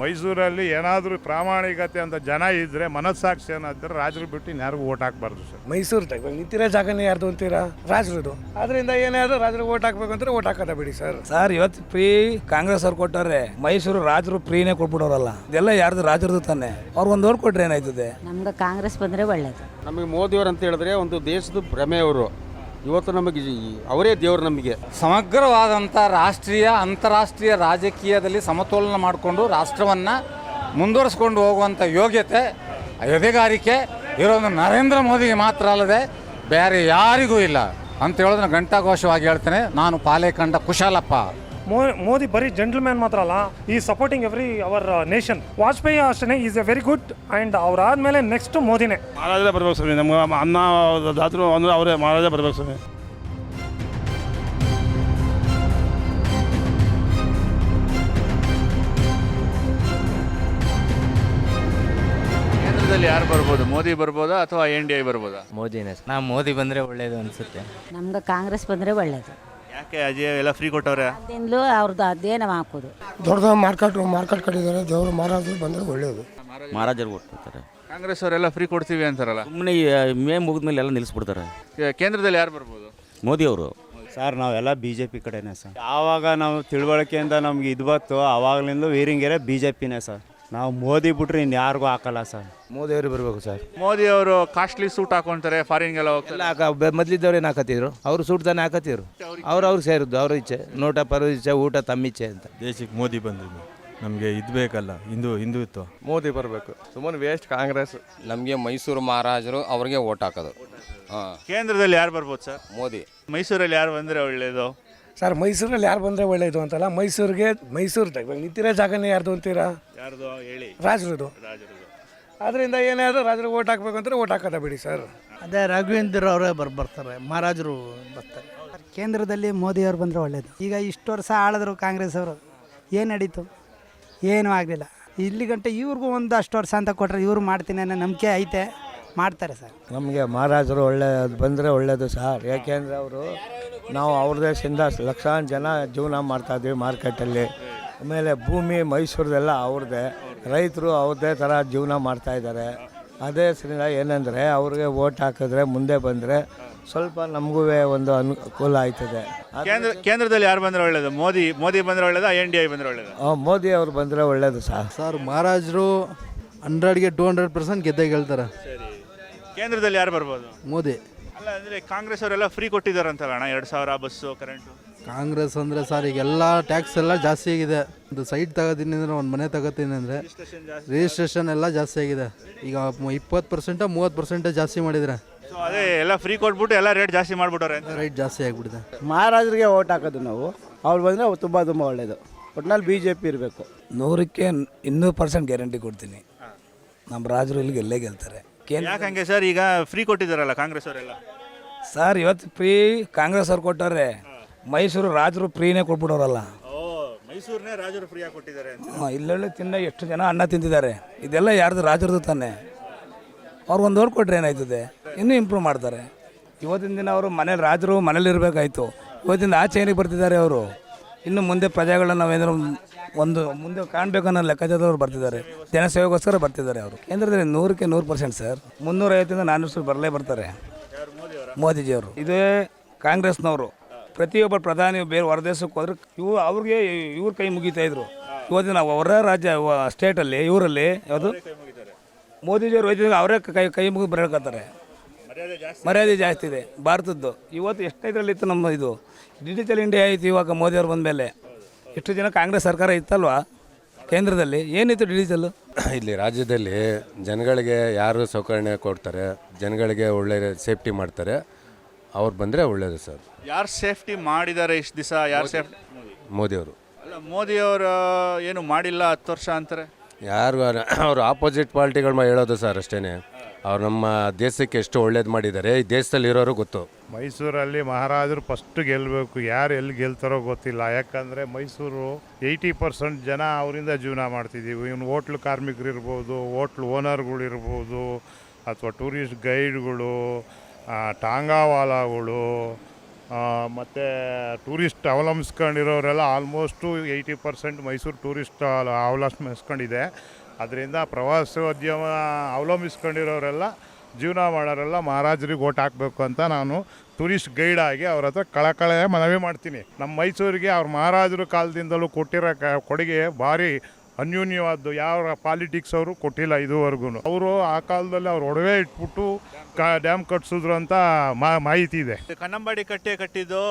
ಮೈಸೂರಲ್ಲಿ ಏನಾದರೂ ಪ್ರಾಮಾಣಿಕತೆ ಅಂತ ಜನ ಇದ್ರೆ ಮನಸ್ಸಾಕ್ಷಿ ಏನಾದ್ರೆ ರಾಜರು ಬಿಟ್ಟು ಇನ್ಯಾರಿಗೂ ಓಟ್ ಹಾಕ್ಬಾರ್ದು ಸರ್. ಮೈಸೂರು ಟೈಪ್ ನಿಂತಿರೋ ಜಾಗನೇ ಯಾರ್ದು ಅಂತೀರಾ? ರಾಜರದು ಅದರಿಂದ ಏನಾದ್ರು ರಾಜರು ಓಟ್ ಹಾಕ್ಬೇಕು ಅಂದ್ರೆ ಓಟ್ ಹಾಕೋದ ಬಿಡಿ ಸರ್. ಸರ್ ಇವತ್ತು ಫ್ರೀ ಕಾಂಗ್ರೆಸ್ ಅವ್ರು ಕೊಟ್ಟಾರೆ ಮೈಸೂರು ರಾಜರು ಫ್ರೀನೇ ಕೊಟ್ಬಿಡೋರಲ್ಲ. ಇದೆಲ್ಲ ಯಾರ್ದು? ರಾಜರದು ತಾನೆ. ಅವ್ರು ಒಂದು ಓಟ್ ಕೊಟ್ರೆ ಏನಾಯ್ತದೆ? ನಮ್ಗೆ ಕಾಂಗ್ರೆಸ್ ಬಂದ್ರೆ ಒಳ್ಳೇದು. ನಮಗೆ ಮೋದಿಯವರು ಅಂತ ಹೇಳಿದ್ರೆ ಒಂದು ದೇಶದ ಭ್ರಮೆ ಅವರು. ಇವತ್ತು ನಮಗೆ ಅವರೇ ದೇವರು ನಮಗೆ. ಸಮಗ್ರವಾದಂಥ ರಾಷ್ಟ್ರೀಯ, ಅಂತಾರಾಷ್ಟ್ರೀಯ ರಾಜಕೀಯದಲ್ಲಿ ಸಮತೋಲನ ಮಾಡಿಕೊಂಡು ರಾಷ್ಟ್ರವನ್ನು ಮುಂದುವರಿಸ್ಕೊಂಡು ಹೋಗುವಂಥ ಯೋಗ್ಯತೆ ಎದೆಗಾರಿಕೆ ಇರೋದು ನರೇಂದ್ರ ಮೋದಿಗೆ ಮಾತ್ರ ಅಲ್ಲದೆ ಬೇರೆ ಯಾರಿಗೂ ಇಲ್ಲ. ಅಂತ ಹೇಳೋದನ್ನ ಘಂಟಾಘೋಷವಾಗಿ ಹೇಳ್ತೇನೆ. ನಾನು ಪಾಲೆ ಕಂಡ ಕುಶಾಲಪ್ಪ. ಮೋದಿ ಬರೀ ಜೆಂಟಲ್ಮ್ಯಾನ್ ಮಾತ್ರ ಅಲ್ಲ ಈ supporting every our nation Vajpayee ಅಷ್ಟೇ is a very good and ಅವರಾದ್ಮೇಲೆ next ಮೋದಿನೇ. ಮಹಾರಾಜರೇ ಬರ್ಬೇಕು ಸ್ವಾಮಿ ನಮ್ಗೆ ಅನ್ನ ದಾತರು ಅಂದ್ರೆ ಅವರೇ ಮಹಾರಾಜ ಬರ್ಬೇಕು ಸ್ವಾಮಿ. ಕೇಂದ್ರದಲ್ಲಿ ಯಾರು ಬರ್ಬೋದು? ಮೋದಿ ಬರ್ಬೋದಾ ಅಥವಾ ಎನ್ ಡಿ ಐ ಬರ್ಬೋದಾ? ಮೋದಿನೇ. ನಾ ಮೋದಿ ಬಂದರೆ ಒಳ್ಳೇದು ಅನ್ಸುತ್ತೆ. ನಮ್ಗೆ ಕಾಂಗ್ರೆಸ್ ಬಂದರೆ ಒಳ್ಳೇದು. ಯಾಕೆ ಅಜಯ್ ಎಲ್ಲ ಫ್ರೀ ಕೊಟ್ಟವ್ರೆ? ಅದಿಂದಲೂ ಅವ್ರದ್ದು ಅದೇ ನಾವು ಹಾಕೋದು ದೊಡ್ಡ ಮಾರ್ಕೆಟ್ ಮಾರ್ಕೆಟ್ ಕಟ್ಟಿದ್ದಾರೆ. ದೇವರು ಮಹಾರಾಜರು ಬಂದರೆ ಒಳ್ಳೇದು. ಮಹಾರಾಜರು ಕೊಟ್ಟಿರ್ತಾರೆ ಕಾಂಗ್ರೆಸ್ ಅವರೆಲ್ಲ ಫ್ರೀ ಕೊಡ್ತೀವಿ ಅಂತಾರಲ್ಲ? ಸುಮ್ಮನೆ ಮೇ ಮುಗಿದ್ಮೇಲೆ ಎಲ್ಲ ನಿಲ್ಲಿಸ್ಬಿಡ್ತಾರೆ. ಕೇಂದ್ರದಲ್ಲಿ ಯಾರು ಬರ್ಬೋದು? ಮೋದಿ ಅವರು? ಸರ್ ನಾವೆಲ್ಲ ಬಿ ಜೆ ಪಿ ಕಡೆನೇ ಸರ್. ಯಾವಾಗ ನಾವು ತಿಳುವಳಿಕೆಯಿಂದ ನಮ್ಗೆ ಇದು ಬತ್ತು ಆವಾಗಲಿಂದ ವೀರಿಂಗೆರೆ ಬಿ ಜೆ ಪಿನೇ ಸರ್. ನಾವು ಮೋದಿ ಬಿಟ್ರೆ ಇನ್ಯಾರಿಗೂ ಹಾಕಲ್ಲ ಸರ್. ಮೋದಿ ಅವರು ಬರಬೇಕು ಸರ್. ಮೋದಿ ಅವರು ಕಾಸ್ಟ್ಲಿ ಸೂಟ್ ಹಾಕೊಂತಾರೆ ಫಾರಿನ್ಗೆಲ್ಲ ಹೋಗ್ತಾರೆ. ಎಲ್ಲ ಮೊದ್ಲಿದ್ದವ್ರು ಏನು ಹಾಕತ್ತಿದ್ರು? ಅವ್ರು ಸೂಟ್ ತಾನೇ ಹಾಕತ್ತಿದ್ರು. ಅವ್ರು ಅವ್ರು ಸೇರಿದ್ದು ಅವ್ರ ಇಚ್ಛೆ. ನೋಟ ಪರ ಇಚ್ಛೆ ಊಟ ತಮ್ಮ ಇಚ್ಛೆ ಅಂತ. ದೇಶಕ್ಕೆ ಮೋದಿ ಬಂದಿದ್ದು. ನಮಗೆ ಇದು ಬೇಕಲ್ಲ ಹಿಂದೂ ಹಿಂದುತ್ವ. ಮೋದಿ ಬರಬೇಕು. ಸುಮ್ಮನೆ ವೇಸ್ಟ್ ಕಾಂಗ್ರೆಸ್. ನಮಗೆ ಮೈಸೂರು ಮಹಾರಾಜರು ಅವ್ರಿಗೆ ಓಟ್ ಹಾಕೋದು. ಹಾಂ. ಕೇಂದ್ರದಲ್ಲಿ ಯಾರು ಬರ್ಬೋದು ಸರ್? ಮೋದಿ. ಮೈಸೂರಲ್ಲಿ ಯಾರು ಬಂದರೆ ಒಳ್ಳೇದು? ಸರ್ ಮೈಸೂರಲ್ಲಿ ಯಾರು ಬಂದರೆ ಒಳ್ಳೆಯದು ಅಂತಲ್ಲ ಮೈಸೂರಿಗೆ ಮೈಸೂರು ಇವಾಗ ನಿಂತಿರೋ ಜಾಗನೇ ಯಾರ್ದು ಅಂತೀರಾ? ಯಾರ್ದು ಹೇಳಿ. ರಾಜರದು ಅದರಿಂದ ಏನಾದರೂ ರಾಜರು ಓಟ್ ಹಾಕ್ಬೇಕು ಅಂದ್ರೆ ಓಟ್ ಹಾಕೋದ ಬಿಡಿ ಸರ್. ಅದೇ ರಾಘವೇಂದ್ರ ಅವರೇ ಬರ್ ಬರ್ತಾರೆ ಮಹಾರಾಜರು ಬರ್ತಾರೆ. ಕೇಂದ್ರದಲ್ಲಿ ಮೋದಿಯವರು ಬಂದರೆ ಒಳ್ಳೇದು. ಈಗ ಇಷ್ಟು ವರ್ಷ ಆಳಿದ್ರು ಕಾಂಗ್ರೆಸ್ ಅವರು. ಏನು ನಡೀತು? ಏನೂ ಆಗಲಿಲ್ಲ. ಇಲ್ಲಿ ಗಂಟೆ ಇವ್ರಿಗೂ ಒಂದು ಅಷ್ಟು ವರ್ಷ ಅಂತ ಕೊಟ್ಟರೆ ಇವ್ರು ಮಾಡ್ತೀನಿ ಅನ್ನೋ ನಂಬಿಕೆ ಐತೆ. ಮಾಡ್ತಾರೆ ಸರ್. ನಮಗೆ ಮಹಾರಾಜರು ಒಳ್ಳೆ ಬಂದರೆ ಒಳ್ಳೆಯದು ಸರ್. ಯಾಕೆಂದರೆ ಅವರು ನಾವು ಅವ್ರ ದೇಶದಿಂದ ಲಕ್ಷಾಂತರ ಜನ ಜೀವನ ಮಾಡ್ತಾಯಿದ್ವಿ ಮಾರ್ಕೆಟಲ್ಲಿ. ಆಮೇಲೆ ಭೂಮಿ ಮೈಸೂರದೆಲ್ಲ ಅವ್ರದ್ದೇ ರೈತರು ಅವ್ರದೇ ಥರ ಜೀವನ ಮಾಡ್ತಾಯಿದ್ದಾರೆ ಅದೇ ಹೆಸರಿಂದ ಏನಂದರೆ ಅವ್ರಿಗೆ ಓಟ್ ಹಾಕಿದ್ರೆ ಮುಂದೆ ಬಂದರೆ ಸ್ವಲ್ಪ ನಮಗೂ ಒಂದು ಅನುಕೂಲ ಆಯ್ತದೆ. ಕೇಂದ್ರ ಕೇಂದ್ರದಲ್ಲಿ ಯಾರು ಬಂದರೆ ಒಳ್ಳೇದು? ಮೋದಿ ಮೋದಿ ಬಂದರೆ ಒಳ್ಳೇದು? ಎನ್ ಡಿ ಐ ಬಂದರೆ ಒಳ್ಳೇದು? ಮೋದಿ ಅವ್ರು ಬಂದರೆ ಒಳ್ಳೇದು ಸರ್. ಸರ್ ಮಹಾರಾಜರು ಹಂಡ್ರೆಡ್ಗೆ ಟೂ ಹಂಡ್ರೆಡ್ ಪರ್ಸೆಂಟ್ ಗೆದ್ದೇ ಗೆಲ್ತಾರೆ. ಕೇಂದ್ರದಲ್ಲಿ ಯಾರು ಬರ್ಬೋದು? ಮೋದಿ. ಅಲ್ಲ ಅಂದರೆ ಕಾಂಗ್ರೆಸ್ ಅವರೆಲ್ಲ ಫ್ರೀ ಕೊಟ್ಟಿದ್ದಾರೆ ಅಂತಲ್ಲ ಅಣ್ಣ? ಎರಡು ಸಾವಿರ ಬಸ್ಸು ಕರೆಂಟು ಕಾಂಗ್ರೆಸ್ ಅಂದರೆ ಸರ್ ಈಗ ಎಲ್ಲ ಟ್ಯಾಕ್ಸ್ ಎಲ್ಲ ಜಾಸ್ತಿ ಆಗಿದೆ. ಒಂದು ಸೈಟ್ ತಗೋತೀನಿ ಅಂದರೆ ಒಂದು ಮನೆ ತಗೋತೀನಿ ಅಂದರೆ ರಿಜಿಸ್ಟ್ರೇಷನ್ ಎಲ್ಲ ಜಾಸ್ತಿ ಆಗಿದೆ. ಈಗ ಇಪ್ಪತ್ತು ಪರ್ಸೆಂಟ ಮೂವತ್ತು ಪರ್ಸೆಂಟ ಜಾಸ್ತಿ ಮಾಡಿದರೆ. ಸೊ ಅದೇ ಎಲ್ಲ ಫ್ರೀ ಕೊಟ್ಬಿಟ್ಟು ಎಲ್ಲ ರೇಟ್ ಜಾಸ್ತಿ ಮಾಡಿಬಿಟ್ಟವ್ರೆ ರೇಟ್ ರೈಟ್ ಜಾಸ್ತಿ ಆಗಿಬಿಟ್ಟಿದೆ. ಮಹಾರಾಜರಿಗೆ ಓಟ್ ಹಾಕೋದು ನಾವು. ಅವ್ರು ಬಂದರೆ ತುಂಬ ತುಂಬ ಒಳ್ಳೆಯದು ಒಟ್ನಲ್ಲಿ ಬಿ ಜೆ ಪಿ ಇರಬೇಕು. ನೂರಕ್ಕೆ ಇನ್ನೂರು ಪರ್ಸೆಂಟ್ ಗ್ಯಾರಂಟಿ ಕೊಡ್ತೀನಿ. ನಮ್ಮ ರಾಜರು ಇಲ್ಲಿಗೆ ಎಲ್ಲೇ ಗೆಲ್ತಾರೆ. ಕೇಂದ್ರ ಯಾಕಂಗೆ ಸರ್? ಈಗ ಫ್ರೀ ಕೊಟ್ಟಿದ್ದಾರಲ್ಲ ಕಾಂಗ್ರೆಸ್ ಅವರೆಲ್ಲ. ಸರ್ ಇವತ್ತು ಫ್ರೀ ಕಾಂಗ್ರೆಸ್ ಅವ್ರು ಕೊಟ್ಟಾರೆ. ಮೈಸೂರು ರಾಜರು ಫ್ರೀನೇ ಕೊಟ್ಬಿಡೋರಲ್ಲ. ಓ ಮೈಸೂರನ್ನೇ ರಾಜರು ಫ್ರೀಯಾಗಿ ಕೊಟ್ಟಿದ್ದಾರೆ ಅಂತ. ಇಲ್ಲೆಲ್ಲ ತಿನ್ನ ಎಷ್ಟು ಜನ ಅನ್ನ ತಿಂತಿದ್ದಾರೆ ಇದೆಲ್ಲ ಯಾರ್ದು? ರಾಜರದು ತಾನೆ. ಅವ್ರು ಒಂದು ಓಟ್ ಕೊಟ್ರೆ ಏನಾಯ್ತದೆ? ಇನ್ನೂ ಇಂಪ್ರೂವ್ ಮಾಡ್ತಾರೆ. ಇವತ್ತಿನ ದಿನ ಅವರು ಮನೇಲಿ ರಾಜರು ಮನೇಲಿ ಇರಬೇಕಾಯ್ತು. ಇವತ್ತಿಂದ ಆಚೆ ಏನಿಗೆ ಬರ್ತಿದ್ದಾರೆ ಅವರು? ಇನ್ನು ಮುಂದೆ ಪ್ರಜೆಗಳನ್ನ ನಾವೇನಾದ್ರು ಒಂದು ಮುಂದೆ ಕಾಣಬೇಕು ಅನ್ನೋ ಲೆಕ್ಕಾಚಾರದವ್ರು ಬರ್ತಿದ್ದಾರೆ. ಜನಸೇವೆಗೋಸ್ಕರ ಬರ್ತಿದ್ದಾರೆ ಅವರು. ಕೇಂದ್ರದಲ್ಲಿ ನೂರಕ್ಕೆ ನೂರು ಪರ್ಸೆಂಟ್ ಸರ್. ಮುನ್ನೂರೈವತ್ತಿಂದ ನಾನ್ನೂರು ಬರಲೇ ಬರ್ತಾರೆ. ಮೋದಿಜಿಯವರು. ಇದೇ ಕಾಂಗ್ರೆಸ್ನವರು. ಪ್ರತಿಯೊಬ್ಬ ಪ್ರಧಾನಿ ಬೇರೆ ಹೊರದೇಶಕ್ಕೆ ಹೋದ್ರೆ ಇವು ಅವ್ರಿಗೆ ಇವ್ರ ಕೈ ಮುಗಿತಾ ಇದ್ರು. ನಾವು ಹೊರ ರಾಜ್ಯ ಸ್ಟೇಟಲ್ಲಿ, ಇವರಲ್ಲಿ ಯಾವುದು? ಮೋದಿಜಿಯವರು ಹೋಯ್ತಿದ್ರೆ ಅವರೇ ಕೈ ಕೈ ಮುಗಿ ಬರಕತ್ತಾರೆ ಮರ್ಯಾದೆ ಜಾಸ್ತಿ ಇದೆ. ಭಾರತದ್ದು. ಇವತ್ತು ಎಷ್ಟೈದರಲ್ಲಿ ಇತ್ತು ನಮ್ಮ ಇದು? ಡಿಜಿಟಲ್ ಇಂಡಿಯಾ ಆಯಿತು ಇವಾಗ ಮೋದಿಯವ್ರು ಬಂದ ಮೇಲೆ ಇಷ್ಟು ಜನ ಕಾಂಗ್ರೆಸ್ ಸರ್ಕಾರ ಇತ್ತಲ್ವಾ? ಕೇಂದ್ರದಲ್ಲಿ ಏನಿತ್ತು ಡಿಜಿಟಲ್ ಇಲ್ಲಿ ರಾಜ್ಯದಲ್ಲಿ ಜನಗಳಿಗೆ ಯಾರು ಸೌಕರ್ಯ ಕೊಡ್ತಾರೆ ಜನಗಳಿಗೆ ಒಳ್ಳೆ ಸೇಫ್ಟಿ ಮಾಡ್ತಾರೆ ಅವ್ರು ಬಂದರೆ ಒಳ್ಳೆಯದು ಸರ್. ಯಾರು ಸೇಫ್ಟಿ ಮಾಡಿದ್ದಾರೆ ಇಷ್ಟು ದಿವಸ? ಯಾರು ಸೇಫ್ಟಿ ಮೋದಿಯವರು ಅಲ್ಲ ಮೋದಿಯವರು ಏನು ಮಾಡಿಲ್ಲ ಹತ್ತು ವರ್ಷ ಅಂತಾರೆ? ಯಾರು ಅವರು ಆಪೋಸಿಟ್ ಪಾರ್ಟಿಗಳು ಹೇಳೋದು ಸರ್ ಅಷ್ಟೇ ಅವ್ರು ನಮ್ಮ ದೇಶಕ್ಕೆ ಎಷ್ಟು ಒಳ್ಳೇದು ಮಾಡಿದ್ದಾರೆ. ಈ ದೇಶದಲ್ಲಿ ಇರೋರು ಗೊತ್ತು. ಮೈಸೂರಲ್ಲಿ ಮಹಾರಾಜರು ಫಸ್ಟ್ ಗೆಲ್ಲಬೇಕು ಯಾರು ಎಲ್ಲಿ ಗೆಲ್ತಾರೋ ಗೊತ್ತಿಲ್ಲ. ಯಾಕಂದರೆ ಮೈಸೂರು ಏಯ್ಟಿ ಪರ್ಸೆಂಟ್ ಜನ ಅವರಿಂದ ಜೀವನ ಮಾಡ್ತಿದ್ದೀವಿ ಇವನು ಹೋಟ್ಲು ಕಾರ್ಮಿಕರು ಇರ್ಬೋದು, ಹೋಟ್ಲ್ ಓನರ್ಗಳು ಇರ್ಬೋದು, ಅಥವಾ ಟೂರಿಸ್ಟ್ ಗೈಡ್ಗಳು ಟಾಂಗಾವಾಲಾಗಳು ಮತ್ತು tourist ಅವಲಂಬಿಸ್ಕೊಂಡಿರೋರೆಲ್ಲ almost eighty percent Mysuru tourist ಅವಲಂಬಿಸ್ಕೊಂಡಿದೆ. ಅದರಿಂದ ಪ್ರವಾಸೋದ್ಯಮ ಅವಲಂಬಿಸ್ಕೊಂಡಿರೋರೆಲ್ಲ, ಜೀವನ ಮಾಡೋರೆಲ್ಲ ಮಹಾರಾಜರಿಗೆ ಓಟ್ ಹಾಕಬೇಕು ಅಂತ ನಾನು ಟೂರಿಸ್ಟ್ ಗೈಡ್ ಆಗಿ ಅವ್ರ ಹತ್ರ ಕಳಕಳೆ ಮನವಿ ಮಾಡ್ತೀನಿ. ನಮ್ಮ ಮೈಸೂರಿಗೆ ಅವ್ರ ಮಹಾರಾಜರು ಕಾಲದಿಂದಲೂ ಕೊಟ್ಟಿರೋ ಕೊಡುಗೆ ಭಾರಿ ಅನ್ಯೂನ್ಯವಾದ್ದು ಯಾವ ಪಾಲಿಟಿಕ್ಸ್ ಅವರು ಕೊಟ್ಟಿಲ್ಲ ಇದುವರೆಗೂ. ಅವರು ಆ ಕಾಲದಲ್ಲಿ ಅವ್ರು ಒಡವೆ ಇಟ್ಬಿಟ್ಟು ಕ ಡ್ಯಾಮ್ ಕಟ್ಸಿದ್ರು ಅಂತ ಮಾ ಮಾಹಿತಿ ಇದೆ. ಕನ್ನಂಬಾಡಿ ಕಟ್ಟೆ ಕಟ್ಟಿದ್ದು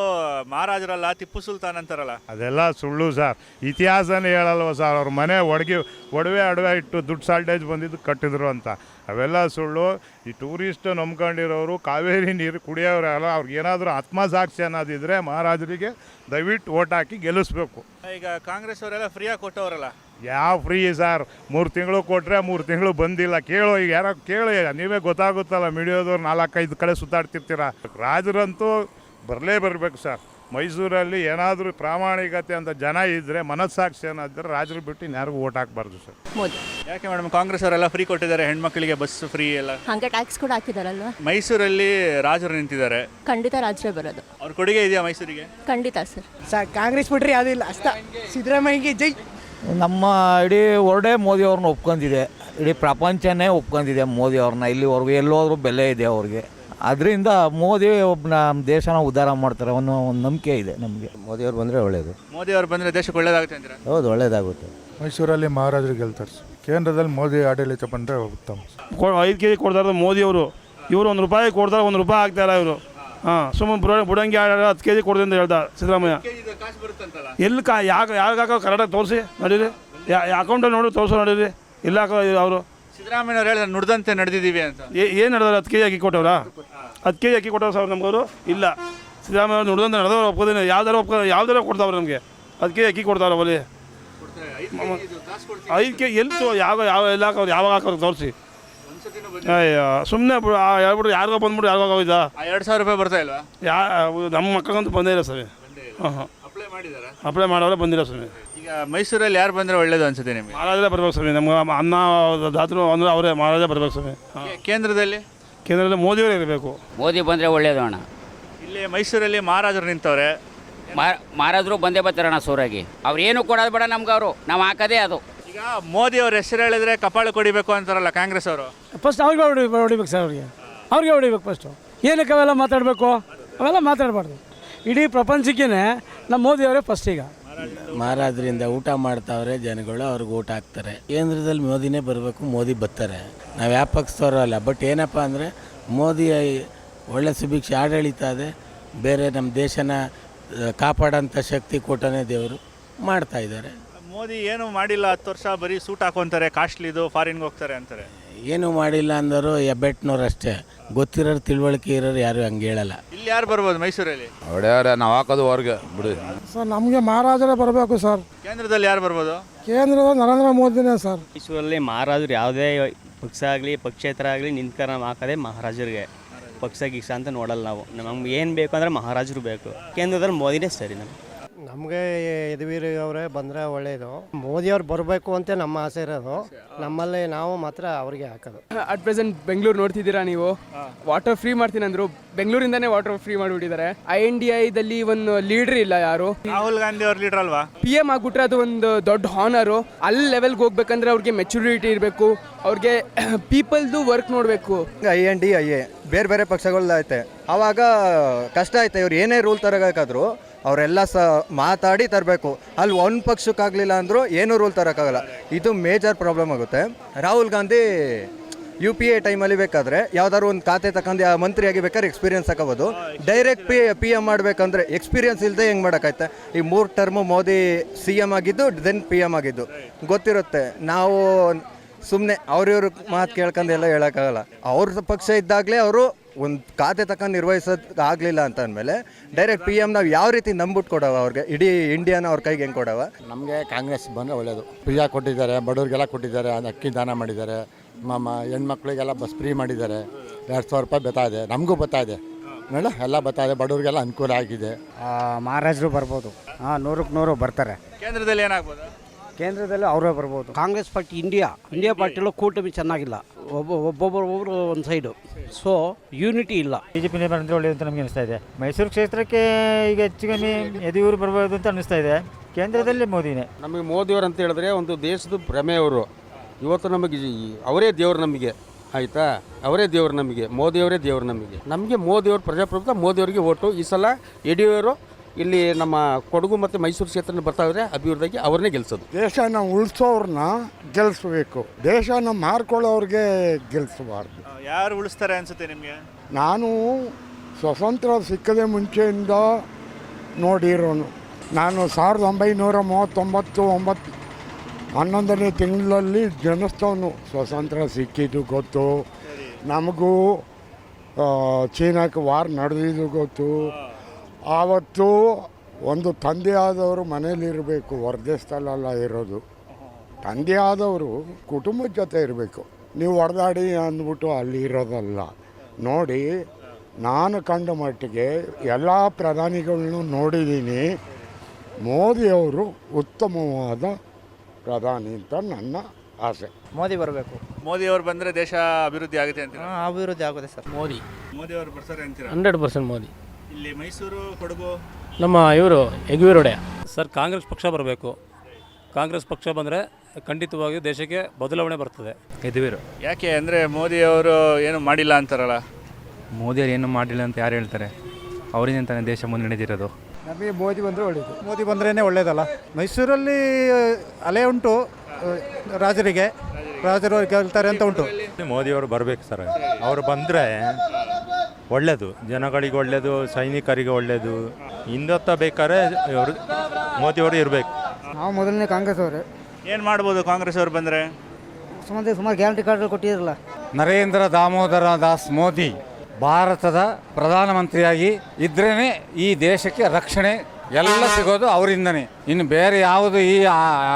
ಮಹಾರಾಜರಲ್ಲ ಟಿಪ್ಪು ಸುಲ್ತಾನ್ ಅಂತಾರಲ್ಲ. ಅದೆಲ್ಲ ಸುಳ್ಳು ಸರ್. ಇತಿಹಾಸನೇ ಹೇಳಲ್ವ ಸರ್ ಅವ್ರ ಮನೆ ಒಡಗಿ ಒಡವೆ ಅಡವೆ ಇಟ್ಟು ದುಡ್ಡು ಸಾಲ್ಟೇಜ್ ಬಂದಿದ್ದು ಕಟ್ಟಿದ್ರು ಅಂತ. ಅವೆಲ್ಲ ಸುಳ್ಳು. ಈ ಟೂರಿಸ್ಟ್ ನಂಬ್ಕೊಂಡಿರೋರು ಕಾವೇರಿ ನೀರು ಕುಡಿಯೋರೆಲ್ಲ ಅವ್ರಿಗೆ ಏನಾದರೂ ಆತ್ಮಸಾಕ್ಷಿ ಅನ್ನೋದಿದ್ರೆ ಮಹಾರಾಜರಿಗೆ ದಯವಿಟ್ಟು ಓಟ್ ಹಾಕಿ ಗೆಲ್ಲಿಸ್ಬೇಕು. ಈಗ ಕಾಂಗ್ರೆಸ್ ಅವರೆಲ್ಲ ಫ್ರೀಯಾಗಿ ಕೊಟ್ಟವರಲ್ಲ. ಯಾವ ಫ್ರೀ ಸರ್? ಮೂರು ತಿಂಗಳು ಕೊಟ್ಟರೆ ಮೂರು ತಿಂಗಳು ಬಂದಿಲ್ಲ. ಕೇಳೋ ಈಗ ಯಾರೋ ಕೇಳಿ ನೀವೇ ಗೊತ್ತಾಗುತ್ತಲ್ಲ ಮೀಡಿಯೋದವ್ರು ನಾಲ್ಕೈದು ಕಡೆ ಸುತ್ತಾಡ್ತಿರ್ತೀರ? ರಾಜರಂತೂ ಬರಲೇ ಬರಬೇಕು ಸರ್. ಮೈಸೂರಲ್ಲಿ ಏನಾದರೂ ಪ್ರಾಮಾಣಿಕತೆ ಅಂತ ಜನ ಇದ್ದರೆ ಮನಸ್ಸಾಕ್ಷಿ ಏನಾದರೆ ರಾಜರು ಬಿಟ್ಟು ಇನ್ಯಾರಿಗೂ ಓಟ್ ಹಾಕಬಾರ್ದು ಸರ್. ಮೋದಿ ಯಾಕೆ ಮೇಡಮ್ ಕಾಂಗ್ರೆಸ್ ಅವರೆಲ್ಲ ಫ್ರೀ ಕೊಟ್ಟಿದ್ದಾರೆ ಹೆಣ್ಮಕ್ಳಿಗೆ ಬಸ್ ಫ್ರೀ ಎಲ್ಲ. ಹಂಗೆ ಟ್ಯಾಕ್ಸ್ ಕೂಡ ಹಾಕಿದಾರಲ್ವಾ? ಮೈಸೂರಲ್ಲಿ ರಾಜರು ನಿಂತಿದ್ದಾರೆ. ಖಂಡಿತ ರಾಜರೇ ಬರೋದು. ಅವ್ರ ಕೊಡುಗೆ ಇದೆಯಾ ಮೈಸೂರಿಗೆ? ಖಂಡಿತ ಸರ್. ಸರ್ ಕಾಂಗ್ರೆಸ್ ಬಿಟ್ರಿ ಯಾವುದೂ ಇಲ್ಲ. ಅಷ್ಟ. ಸಿದ್ದರಾಮಯ್ಯಗೆ ಜೈ. ನಮ್ಮ ಇಡೀ ವರ್ಡೇ ಮೋದಿಯವ್ರನ್ನ ಒಪ್ಕೊಂಡಿದೆ. ಇಡೀ ಪ್ರಪಂಚನೇ ಒಪ್ಕೊಂಡಿದೆ ಮೋದಿಯವ್ರನ್ನ ಇಲ್ಲಿವರೆಗೂ ಎಲ್ಲೋದ್ರೂ ಬೆಲೆ ಇದೆ ಅವ್ರಿಗೆ. ಅದರಿಂದ ಮೋದಿ ಒಬ್ಬ ನಮ್ಮ ದೇಶನ ಉದ್ಧಾರ ಮಾಡ್ತಾರೆ ಅನ್ನೋ ಒಂದು ನಂಬಿಕೆ ಇದೆ ನಮಗೆ. ಮೋದಿಯವ್ರು ಬಂದರೆ ಒಳ್ಳೆಯದು ಮೋದಿಯವ್ರು ಬಂದರೆ ದೇಶಕ್ಕೆ ಒಳ್ಳೇದಾಗುತ್ತೆ ಅಂತೀರಾ? ಹೌದು ಒಳ್ಳೇದಾಗುತ್ತೆ. ಮೈಸೂರಲ್ಲಿ ಮಹಾರಾಜರು ಗೆಲ್ತಾರೆ ಕೇಂದ್ರದಲ್ಲಿ ಮೋದಿ ಆಡಳಿತ ಬಂದರೆ ಉತ್ತಮ ಐದು ಕೆ ಜಿ ಕೊಡ್ತಾರೆ ಮೋದಿಯವರು ಇವರು ಒಂದು ರೂಪಾಯಿ ಕೊಡ್ತಾರೆ ಒಂದು ರೂಪಾಯಿ ಆಗ್ತಾಯಿಲ್ಲ ಇವರು. ಹಾಂ ಸುಮ್ಮನೆ ಬುಡ ಬುಡಂಗಿ ಆಡ ಹತ್ತು ಕೆ ಜಿ ಕೊಡ್ದೆ ಅಂತ ಹೇಳ್ತಾರೆ ಸಿದ್ದರಾಮಯ್ಯ. ಎಲ್ಲಿ ಕಾ ಯಾಕೆ ಯಾವಾಗ ಕರೆಕ್ಟಾಗಿ ತೋರಿಸಿ? ನಡೀರಿ. ಯಾ ಅಕೌಂಟಲ್ಲಿ ನೋಡಿ ತೋರಿಸೋ ನಡೀರಿ. ಇಲ್ಲ ಹಾಕೋ ಅವರು. ಸಿದ್ದರಾಮಯ್ಯ ಅವ್ರು ಹೇಳಿದ್ರೆ ನುಡ್ದಂತೆ ನಡೆದಿದ್ದೀವಿ ಅಂತ. ಏನು ನಡೆದಾರೆ? ಹತ್ತು ಕೆ ಜಿ ಅಕ್ಕಿ ಕೊಟ್ಟವ್ರ? ಹತ್ತು ಕೆ ಜಿ ಅಕ್ಕಿ ಕೊಟ್ಟವ್ರು ಸರ್ ನಮ್ಗವರು? ಇಲ್ಲ. ಸಿದ್ದರಾಮಯ್ಯ ಅವ್ರು ನುಡ್ದಂತೆ ನಡೆದವ್ರು ಒಪ್ಕೋದೇನೆ ಯಾವ್ದಾರು ಒಪ್ಪ ಯಾವ್ದಾರು ಕೊಡ್ತಾವ್ರು ನಮಗೆ? ಹತ್ತು ಕೆ ಜಿ ಅಕ್ಕಿ ಕೊಡ್ತಾವ್ರೆ ಬಲಿ ಐದು ಕೆ ಎಲ್ಲಿ ಯಾವ ಯಾವ ಎಲ್ಲ ಹಾಕೋರು ಯಾವಾಗ ಹಾಕೋರು ತೋರಿಸಿ? ಅಯ್ಯೋ ಸುಮ್ಮನೆ ಹೇಳ್ಬಿಟ್ಟು ಯಾರಿಗೋ ಬಂದ್ಬಿಟ್ಟು ಯಾರಿಗೋ ಹೋಗಿದ್ದ ಎರಡು ಸಾವಿರ ರೂಪಾಯಿ ಬರ್ತಾ ಇಲ್ವಾ? ಯಾ ನಮ್ಮ ಮಕ್ಕಳಿಗಂತೂ ಬಂದೇ ಇಲ್ಲ ಸರ್. ಹಾಂ ಹಾಂ ಮಾಡಿದಾರಾ? ಅಪ್ಲೈ ಮಾಡೋರೆ ಬಂದಿಲ್ಲ ಸ್ವಾಮಿ. ಈಗ ಮೈಸೂರಲ್ಲಿ ಯಾರು ಬಂದರೆ ಒಳ್ಳೇದು ಅನ್ಸುತ್ತೆ ನಿಮಗೆ? ಮಹಾರಾಜರೇ ಬರ್ಬೇಕು ಸ್ವಾಮಿ. ನಮ್ಗೆ ಅನ್ನ ದಾತರು ಅಂದರೆ ಅವರೇ ಮಹಾರಾಜೇ ಬರ್ಬೇಕು ಸ್ವಾಮಿ. ಹಾಂ. ಕೇಂದ್ರದಲ್ಲಿ? ಕೇಂದ್ರದಲ್ಲಿ ಮೋದಿಯವರೇ ಇರಬೇಕು. ಮೋದಿ ಬಂದರೆ ಒಳ್ಳೇದು ಅಣ್ಣ. ಇಲ್ಲಿ ಮೈಸೂರಲ್ಲಿ ಮಹಾರಾಜರು ನಿಂತವ್ರೆ. ಮಹಾರಾಜರು ಬಂದೇ ಬರ್ತಾರಣ್ಣ ಸೂರಾಗಿ. ಅವ್ರು ಏನು ಕೊಡೋದು ಬೇಡ ನಮ್ಗೆ ಅವರು. ನಾವು ಹಾಕೋದೇ ಅದು. ಈಗ ಮೋದಿ ಅವ್ರ ಹೆಸರು ಹೇಳಿದ್ರೆ ಕಪಾಳ ಕೊಡಿಬೇಕು ಅಂತಾರಲ್ಲ ಕಾಂಗ್ರೆಸ್ ಅವರು? ಫಸ್ಟ್ ಅವ್ರಿಗೆ ಹೊಡಿ ಹೊಡಿಬೇಕು ಸರ್ ಅವ್ರಿಗೆ. ಅವ್ರಿಗೆ ಹೊಡಿಬೇಕು ಫಸ್ಟು ಏನಕ್ಕೆ ಅವೆಲ್ಲ ಮಾತಾಡಬೇಕು? ಅವೆಲ್ಲ ಮಾತಾಡಬಾರ್ದು. ಇಡೀ ಪ್ರಪಂಚಕ್ಕೇ ನಮ್ಮ ಮೋದಿಯವರೇ ಫಸ್ಟ್ ಈಗ. ಮಹಾರಾಜರಿಂದ ಊಟ ಮಾಡ್ತಾವ್ರೆ ಜನಗಳು, ಅವ್ರಿಗೆ ಊಟ ಹಾಕ್ತಾರೆ. ಕೇಂದ್ರದಲ್ಲಿ ಮೋದಿನೇ ಬರಬೇಕು, ಮೋದಿ ಬರ್ತಾರೆ. ನಾವು ಪಕ್ಷದವರು ಅಲ್ಲ ಬಟ್ ಏನಪ್ಪ ಅಂದರೆ ಮೋದಿ ಒಳ್ಳೆ ಸುಭಿಕ್ಷೆ ಆಡಳಿತ ಅದೇ, ಬೇರೆ ನಮ್ಮ ದೇಶನ ಕಾಪಾಡೋಂಥ ಶಕ್ತಿ ಕೊಟ್ಟನೇ ದೇವರು ಮಾಡ್ತಾ ಇದ್ದಾರೆ. ಮೋದಿ ಏನು ಮಾಡಿಲ್ಲ ಹತ್ತು ವರ್ಷ ಬರೀ ಸೂಟ್ ಹಾಕೊಂತಾರೆ ಕಾಸ್ಟ್ಲಿದು ಫಾರಿನ್ಗೆ ಹೋಗ್ತಾರೆ ಅಂತಾರೆ. ಏನು ಮಾಡಿಲ್ಲ ಅಂದರು ಹೆಬ್ಬೆಟ್ನವ್ರು ಅಷ್ಟೇ. ಗೊತ್ತಿರೋರು ತಿಳುವಳಿಕೆ ಇರೋರು ಯಾರು ಹಂಗೆ ಹೇಳಲ್ಲ. ಇಲ್ಲಿ ಯಾರು ಬರ್ಬೋದು ಮೈಸೂರಲ್ಲಿ? ಹೊಡೆಯವ್ರೆ ನಾವು ಹಾಕೋದು ಹೊರ್ಗೆ ಬಿಡಿ. ಸರ್ ನಮಗೆ ಮಹಾರಾಜರೇ ಬರಬೇಕು ಸರ್. ಕೇಂದ್ರದಲ್ಲಿ ಯಾರು ಬರ್ಬೋದು? ಕೇಂದ್ರದ ನರೇಂದ್ರ ಮೋದಿನೇ ಸರ್. ಮೈಸೂರಲ್ಲಿ ಮಹಾರಾಜರು ಯಾವುದೇ ಪಕ್ಷ ಆಗಲಿ ಪಕ್ಷೇತರ ಆಗಲಿ ನಿಂತ್ಕರ ಹಾಕೋದೇ ಮಹಾರಾಜರಿಗೆ. ಪಕ್ಷ ಗಿಕ್ಷ ಅಂತ ನೋಡಲ್ಲ ನಾವು. ನಮ್ಗೆ ಏನು ಬೇಕು ಅಂದರೆ ಮಹಾರಾಜರು ಬೇಕು. ಕೇಂದ್ರದಲ್ಲಿ ಮೋದಿನೇ ಸರಿ ನಮ್ಗೆ. ನಮಗೆ ಯದುವೀರ್ ಅವರೇ ಬಂದರೆ ಒಳ್ಳೆಯದು ಮೋದಿಯವ್ರು ಬರಬೇಕು ಅಂತ ನಮ್ಮ ಆಸೆ ಇರೋದು. ನಮ್ಮಲ್ಲಿ ನಾವು ಮಾತ್ರ ಅವರಿಗೆ ಹಾಕೋದು. ಅಟ್ ಪ್ರೆಸೆಂಟ್ ಬೆಂಗಳೂರು ನೋಡ್ತಿದ್ದೀರಾ ನೀವು? ವಾಟರ್ ಫ್ರೀ ಮಾಡ್ತೀನಿ ಅಂದ್ರು. ಬೆಂಗಳೂರಿಂದನೇ ವಾಟರ್ ಫ್ರೀ ಮಾಡಿಬಿಟ್ಟಿದ್ದಾರೆ. ಐ ಎನ್ ಡಿ ಐದಲ್ಲಿ ಒಂದು ಲೀಡರ್ ಇಲ್ಲ ಯಾರು? ರಾಹುಲ್ ಗಾಂಧಿ ಅವ್ರ ಲೀಡರ್ ಅಲ್ವಾ? ಪಿ ಎಂ ಆಗ್ಬಿಟ್ರೆ ಅದು ಒಂದು ದೊಡ್ಡ ಹಾನರು ಅಲ್ಲಿ ಲೆವೆಲ್ಗೆ ಹೋಗ್ಬೇಕಂದ್ರೆ ಅವ್ರಿಗೆ ಮೆಚುರಿಟಿ ಇರಬೇಕು. ಅವ್ರಿಗೆ ಪೀಪಲ್ದು ವರ್ಕ್ ನೋಡಬೇಕು. I N D I A ಬೇರೆ ಬೇರೆ ಪಕ್ಷಗಳು ಐತೆ ಆವಾಗ ಕಷ್ಟ ಐತೆ ಇವ್ರು ಏನೇ ರೂಲ್ ತರಬೇಕಾದ್ರು ಅವರೆಲ್ಲ ಸ ಮಾತಾಡಿ ತರಬೇಕು. ಅಲ್ಲಿ ಒಂದು ಪಕ್ಷಕ್ಕಾಗಲಿಲ್ಲ ಅಂದರೂ ಏನೂ ರೂಲ್ ತರೋಕ್ಕಾಗಲ್ಲ. ಇದು ಮೇಜರ್ ಪ್ರಾಬ್ಲಮ್ ಆಗುತ್ತೆ. Rahul Gandhi U P A ಟೈಮಲ್ಲಿ ಬೇಕಾದರೆ ಯಾವ್ದಾದ್ರು ಒಂದು ಖಾತೆ ತಗೊಂಡು ಮಂತ್ರಿಯಾಗಿ ಬೇಕಾದ್ರೆ ಎಕ್ಸ್ಪೀರಿಯನ್ಸ್ ತಗೋಬೋದು ಡೈರೆಕ್ಟ್ ಪಿ ಪಿ ಎಂ ಮಾಡಬೇಕಂದ್ರೆ ಎಕ್ಸ್ಪೀರಿಯನ್ಸ್ ಇಲ್ಲದೆ ಹೆಂಗೆ ಮಾಡೋಕ್ಕಾಯ್ತೆ? ಈ ಮೂರು ಟರ್ಮು ಮೋದಿ ಸಿ ಎಂ ಆಗಿದ್ದು ದೆನ್ ಪಿ ಎಂ ಆಗಿದ್ದು. ಗೊತ್ತಿರುತ್ತೆ. ನಾವು ಸುಮ್ಮನೆ ಅವ್ರಿವ್ರ ಮಾತು ಕೇಳ್ಕೊಂಡೆಲ್ಲ ಹೇಳೋಕ್ಕಾಗಲ್ಲ. ಅವ್ರ ಪಕ್ಷ ಇದ್ದಾಗಲೇ ಅವರು ಒಂದು ಖಾತೆ ತಕ್ಕ ನಿರ್ವಹಿಸೋದು ಆಗಲಿಲ್ಲ ಅಂತ ಅಂದಮೇಲೆ ಡೈರೆಕ್ಟ್ ಪಿ ಎಂ ನಾವು ಯಾವ ರೀತಿ ನಂಬಿಟ್ಟು ಕೊಡೋವ ಅವ್ರಿಗೆ? ಇಡೀ ಇಂಡಿಯಾನ ಅವ್ರ ಕೈಗೆ ಹೆಂಗೆ ಕೊಡವ? ನಮಗೆ ಕಾಂಗ್ರೆಸ್ ಬಂದರೆ ಒಳ್ಳೆಯದು ಫ್ರೀಯಾಗಿ ಕೊಟ್ಟಿದ್ದಾರೆ ಬಡವ್ರಿಗೆಲ್ಲ ಕೊಟ್ಟಿದ್ದಾರೆ ಅದು ಅಕ್ಕಿ ದಾನ ಮಾಡಿದ್ದಾರೆ ಮಾಮ ಹೆಣ್ಮಕ್ಳಿಗೆಲ್ಲ ಬಸ್ ಫ್ರೀ ಮಾಡಿದ್ದಾರೆ. ಎರಡು ಸಾವಿರ ರೂಪಾಯಿ ಬತ್ತಾ ಇದೆ ನಮಗೂ ಬತ್ತಾ ಇದೆ. ನೋಡ ಎಲ್ಲ ಬತ್ತಾ ಇದೆ ಬಡವ್ರಿಗೆಲ್ಲ ಅನುಕೂಲ ಆಗಿದೆ. ಮಹಾರಾಜರು ಬರ್ಬೋದು. ಹಾಂ ನೂರಕ್ಕೆ ನೂರು ಬರ್ತಾರೆ. ಕೇಂದ್ರದಲ್ಲಿ ಏನಾಗ್ಬೋದು? ಕೇಂದ್ರದಲ್ಲಿ ಅವರೇ ಬರ್ಬೋದು. ಕಾಂಗ್ರೆಸ್ ಪಾರ್ಟಿ ಇಂಡಿಯಾ ಇಂಡಿಯಾ ಪಾರ್ಟಿలో ಕೂಟಮಿ ಚೆನ್ನಾಗಿಲ್ಲ. ಒಬ್ಬ ಒಬ್ಬೊಬ್ಬರು ಒಬ್ಬರು ಒಂದು ಸೈಡು ಸೊ ಯೂನಿಟಿ ಇಲ್ಲ. ಬಿಜೆಪಿ ಬಂದರೆ ಒಳ್ಳೆಯದು ಅಂತ ನಮಗೆ ಅನಿಸ್ತಾ ಇದೆ. ಮೈಸೂರು ಕ್ಷೇತ್ರಕ್ಕೆ ಈಗ ಹೆಚ್ಚು ಕಮ್ಮಿ ಯದಿಯೂರು ಬರ್ಬೋದು ಅಂತ ಅನಿಸ್ತಾ ಇದೆ. ಕೇಂದ್ರದಲ್ಲಿ ಮೋದಿನೇ. ನಮಗೆ ಮೋದಿಯವರು ಅಂತ ಹೇಳಿದ್ರೆ ಒಂದು ದೇಶದ ಭ್ರಮೆ ಅವರು ಇವತ್ತು ನಮಗೆ ಅವರೇ ದೇವರು ನಮಗೆ. ಆಯಿತಾ? ಅವರೇ ದೇವರು ನಮಗೆ. ಮೋದಿಯವರೇ ದೇವರು ನಮಗೆ. ನಮಗೆ ಮೋದಿಯವರು ಪ್ರಜಾಪ್ರಭುತ್ವ ಮೋದಿಯವರಿಗೆ ಓಟು. ಈ ಸಲ ಯಡಿಯೂರು ಇಲ್ಲಿ ನಮ್ಮ ಕೊಡಗು ಮತ್ತು ಮೈಸೂರು ಕ್ಷೇತ್ರ ಬರ್ತಾ ಇದ್ರೆ ಅಭಿವೃದ್ಧಿಗೆ ಅವ್ರನ್ನೇ ಗೆಲ್ಸೋದು. ದೇಶನ ಉಳಿಸೋರ್ನ ಗೆಲ್ಲಿಸ್ಬೇಕು ದೇಶನ ಮಾರ್ಕೊಳ್ಳೋರ್ಗೆ ಗೆಲ್ಲಿಸಬಾರ್ದು ಯಾರು ಉಳಿಸ್ತಾರೆ ಅನ್ಸುತ್ತೆ ನಿಮಗೆ? ನಾನು ಸ್ವತಂತ್ರ ಸಿಕ್ಕದೆ ಮುಂಚೆಯಿಂದ ನೋಡಿರೋನು. ನಾನು ಸಾವಿರದ ಒಂಬೈನೂರ ಮೂವತ್ತೊಂಬತ್ತು ಒಂಬತ್ತು ಹನ್ನೊಂದನೇ ತಿಂಗಳಲ್ಲಿ ಜನಿಸ್ತವನು. ಸ್ವತಂತ್ರ ಸಿಕ್ಕಿದ್ದು ಗೊತ್ತು. ನಮಗೂ ಚೀನಾಕ್ಕೆ ವಾರ್ ನಡೆದಿದ್ದು ಗೊತ್ತು. ಆವತ್ತು ಒಂದು ತಂದೆ ಆದವರು ಮನೇಲಿರಬೇಕು ಹೊರದೇಶದಲ್ಲೆಲ್ಲ ಇರೋದು. ತಂದೆ ಆದವರು ಕುಟುಂಬದ ಜೊತೆ ಇರಬೇಕು. ನೀವು ಹೊಡೆದಾಡಿ ಅಂದ್ಬಿಟ್ಟು ಅಲ್ಲಿ ಇರೋದಲ್ಲ. ನೋಡಿ ನಾನು ಕಂಡ ಮಟ್ಟಿಗೆ ಎಲ್ಲ ಪ್ರಧಾನಿಗಳನ್ನು ನೋಡಿದ್ದೀನಿ. ಮೋದಿಯವರು ಉತ್ತಮವಾದ ಪ್ರಧಾನಿ ಅಂತ ನನ್ನ ಆಸೆ. ಮೋದಿ ಬರಬೇಕು. ಮೋದಿ ಅವರು ಬಂದ್ರೆ ದೇಶ ಅಭಿವೃದ್ಧಿ ಆಗುತ್ತೆ ಅಂತ ಅಭಿವೃದ್ಧಿ ಆಗುತ್ತೆ ಸರ್. ಮೋದಿ. ಮೋದಿ ಅವರು ಬರ್ತಾರೆ ಅಂತೀರಾ? Hundred percent Modi. ಇಲ್ಲಿ ಮೈಸೂರು ಕೊಡಗು? ನಮ್ಮ ಇವರು ಯಗ್ವೀರೊಡೆಯ ಸರ್ ಕಾಂಗ್ರೆಸ್ ಪಕ್ಷ ಬರಬೇಕು. ಕಾಂಗ್ರೆಸ್ ಪಕ್ಷ ಬಂದರೆ ಖಂಡಿತವಾಗಿ ದೇಶಕ್ಕೆ ಬದಲಾವಣೆ ಬರ್ತದೆ. ಯದುವೀರು. ಯಾಕೆ ಅಂದರೆ ಮೋದಿ ಅವರು ಏನು ಮಾಡಿಲ್ಲ ಅಂತಾರಲ್ಲ? ಮೋದಿಯವರು ಏನು ಮಾಡಿಲ್ಲ ಅಂತ ಯಾರು ಹೇಳ್ತಾರೆ? ಅವರಿಂದ ತಾನೇ ದೇಶ ಮುನ್ನಡೆದಿರೋದು. ನಮಗೆ ಮೋದಿ ಬಂದರೆ ಒಳ್ಳೆಯದು ಮೋದಿ ಬಂದ್ರೇ ಒಳ್ಳೇದಲ್ಲ? ಮೈಸೂರಲ್ಲಿ ಅಲೆ ಉಂಟು ರಾಜರಿಗೆ. ರಾಜರು ಗೆಲ್ತಾರೆ ಅಂತ ಉಂಟು. ಮೋದಿಯವರು ಬರಬೇಕು ಸರ್. ಅವರು ಬಂದರೆ ಒಳ್ಳೆಯದು ಜನಗಳಿಗೆ ಒಳ್ಳೆಯದು ಸೈನಿಕರಿಗೆ ಒಳ್ಳೆಯದು ಹಿಂದತ್ತ ಬೇಕಾದ್ರೆ ಇವರು ಮೋದಿಯವರು ಇರಬೇಕು. ನಾವು ಮೊದಲನೇ ಕಾಂಗ್ರೆಸ್ ಅವರೇ. ಏನು ಮಾಡ್ಬೋದು ಕಾಂಗ್ರೆಸ್ ಅವರು ಬಂದರೆ? ಸುಮಾರು ಸುಮಾರು ಗ್ಯಾರಂಟಿ ಕಾರ್ಡ್ ಕೊಟ್ಟಿರಲ್ಲ ನರೇಂದ್ರ ದಾಮೋದರ ದಾಸ್ ಮೋದಿ ಭಾರತದ ಪ್ರಧಾನಮಂತ್ರಿಯಾಗಿ ಇದ್ರೇ ಈ ದೇಶಕ್ಕೆ ರಕ್ಷಣೆ ಎಲ್ಲ ಸಿಗೋದು ಅವರಿಂದನೇ. ಇನ್ನು ಬೇರೆ ಯಾವುದು ಈ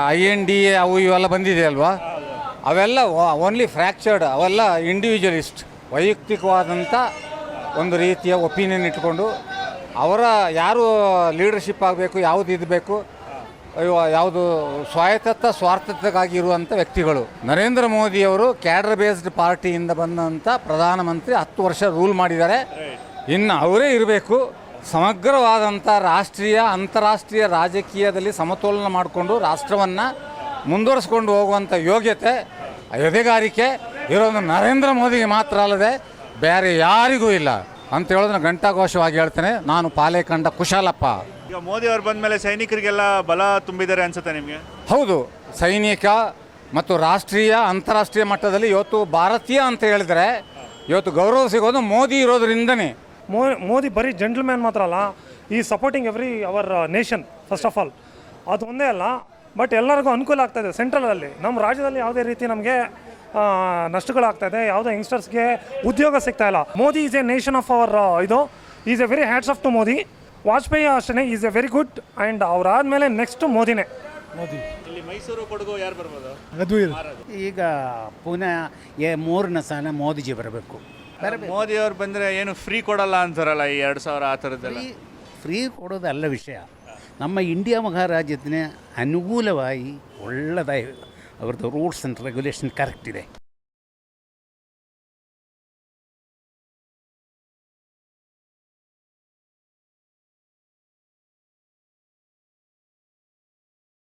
ಐ ಎನ್ ಡಿ ಎ ಅವು ಇವೆಲ್ಲ ಬಂದಿದೆ ಅಲ್ವಾ? ಅವೆಲ್ಲ ಓನ್ಲಿ ಫ್ರ್ಯಾಕ್ಚರ್ಡ್ ಅವೆಲ್ಲ ಇಂಡಿವಿಜುವಲಿಸ್ಟ್ ವೈಯಕ್ತಿಕವಾದಂಥ ಒಂದು ರೀತಿಯ ಒಪಿನಿಯನ್ ಇಟ್ಕೊಂಡು ಅವರ ಯಾರು ಲೀಡರ್ಶಿಪ್ ಆಗಬೇಕು, ಯಾವುದು ಇದು ಬೇಕು, ಅಯ್ಯೋ, ಯಾವುದು ಸ್ವಾಯತ್ತ ಸ್ವಾರ್ಥತೆಗಾಗಿ ಇರುವಂಥ ವ್ಯಕ್ತಿಗಳು. ನರೇಂದ್ರ ಮೋದಿಯವರು ಕ್ಯಾಡರ್ ಬೇಸ್ಡ್ ಪಾರ್ಟಿಯಿಂದ ಬಂದಂಥ ಪ್ರಧಾನಮಂತ್ರಿ ಹತ್ತು ವರ್ಷ ರೂಲ್ ಮಾಡಿದ್ದಾರೆ. ಇನ್ನು ಅವರೇ ಇರಬೇಕು. ಸಮಗ್ರವಾದಂಥ ರಾಷ್ಟ್ರೀಯ, ಅಂತಾರಾಷ್ಟ್ರೀಯ ರಾಜಕೀಯದಲ್ಲಿ ಸಮತೋಲನ ಮಾಡಿಕೊಂಡು ರಾಷ್ಟ್ರವನ್ನು ಮುಂದುವರಿಸ್ಕೊಂಡು ಹೋಗುವಂಥ ಯೋಗ್ಯತೆ ಎದೆಗಾರಿಕೆ ಇರೋದು ನರೇಂದ್ರ ಮೋದಿಗೆ ಮಾತ್ರ ಅಲ್ಲದೆ ಬೇರೆ ಯಾರಿಗೂ ಇಲ್ಲ. ಅಂತ ಹೇಳೋದನ್ನ ಘಂಟಾಘೋಷವಾಗಿ ಹೇಳ್ತೇನೆ. ನಾನು ಪಾಲೆ ಕಂಡ ಕುಶಾಲಪ್ಪ. ಈಗ ಮೋದಿ ಅವರು ಬಂದ್ಮೇಲೆ ಸೈನಿಕರಿಗೆಲ್ಲ ಬಲ ತುಂಬಿದ್ದಾರೆ ಅನ್ಸುತ್ತೆ ನಿಮಗೆ? ಹೌದು. ಸೈನಿಕ ಮತ್ತು ರಾಷ್ಟ್ರೀಯ ಅಂತಾರಾಷ್ಟ್ರೀಯ ಮಟ್ಟದಲ್ಲಿ ಇವತ್ತು ಭಾರತೀಯ ಅಂತ ಹೇಳಿದರೆ ಇವತ್ತು ಗೌರವ ಸಿಗೋದು ಮೋದಿ ಇರೋದ್ರಿಂದನೇ. ಮೋ ಮೋದಿ ಬರೀ ಜೆಂಟ್ಲ್ಮ್ಯಾನ್ ಮಾತ್ರ ಅಲ್ಲ ಈ supporting every our nation first of all ಅದು ಒಂದೇ ಅಲ್ಲ ಬಟ್ ಎಲ್ಲರಿಗೂ ಅನುಕೂಲ ಆಗ್ತಾ ಇದೆ ಸೆಂಟ್ರಲಲ್ಲಿ ನಮ್ಮ ರಾಜ್ಯದಲ್ಲಿ ಯಾವುದೇ ರೀತಿ ನಮಗೆ ನಷ್ಟಗಳಾಗ್ತಾ ನಷ್ಟಗಳಾಗ್ತಾಯಿದೆ ಯಾವುದೋ ಯಂಗ್ಸ್ಟರ್ಸ್ಗೆ ಉದ್ಯೋಗ ಸಿಗ್ತಾ ಇಲ್ಲ. Modi is a nation of our ಇದು. Is a very hats off to Modi. Vajpayee ಅಷ್ಟೇ is a very good and ಅವರಾದಮೇಲೆ next ಮೋದಿನೇ. ಮೋದಿ. ಮೈಸೂರು ಯಾರು ಬರ್ಬೋದು? ಈಗ ಪುನಃ ಏ ಮೂರನೇ ಸ್ಥಾನ ಮೋದಿಜಿ ಬರಬೇಕು. ಮೋದಿ ಅವ್ರು ಬಂದರೆ ಏನು ಫ್ರೀ ಕೊಡಲ್ಲ ಅಂತಾರಲ್ಲ ಈ ಎರಡು ಸಾವಿರ ಆ ಥರದ್ದೆಲ್ಲ? ಫ್ರೀ ಕೊಡೋದಲ್ಲ ವಿಷಯ. ನಮ್ಮ ಇಂಡಿಯಾ ಮಹಾರಾಜ್ಯದನ್ನೇ ಅನುಕೂಲವಾಗಿ ಒಳ್ಳೆದಾಗಿ ಅವ್ರದ್ದು ರೂಲ್ಸ್ ಆ್ಯಂಡ್ ರೆಗ್ಯುಲೇಷನ್ ಕರೆಕ್ಟ್ ಇದೆ.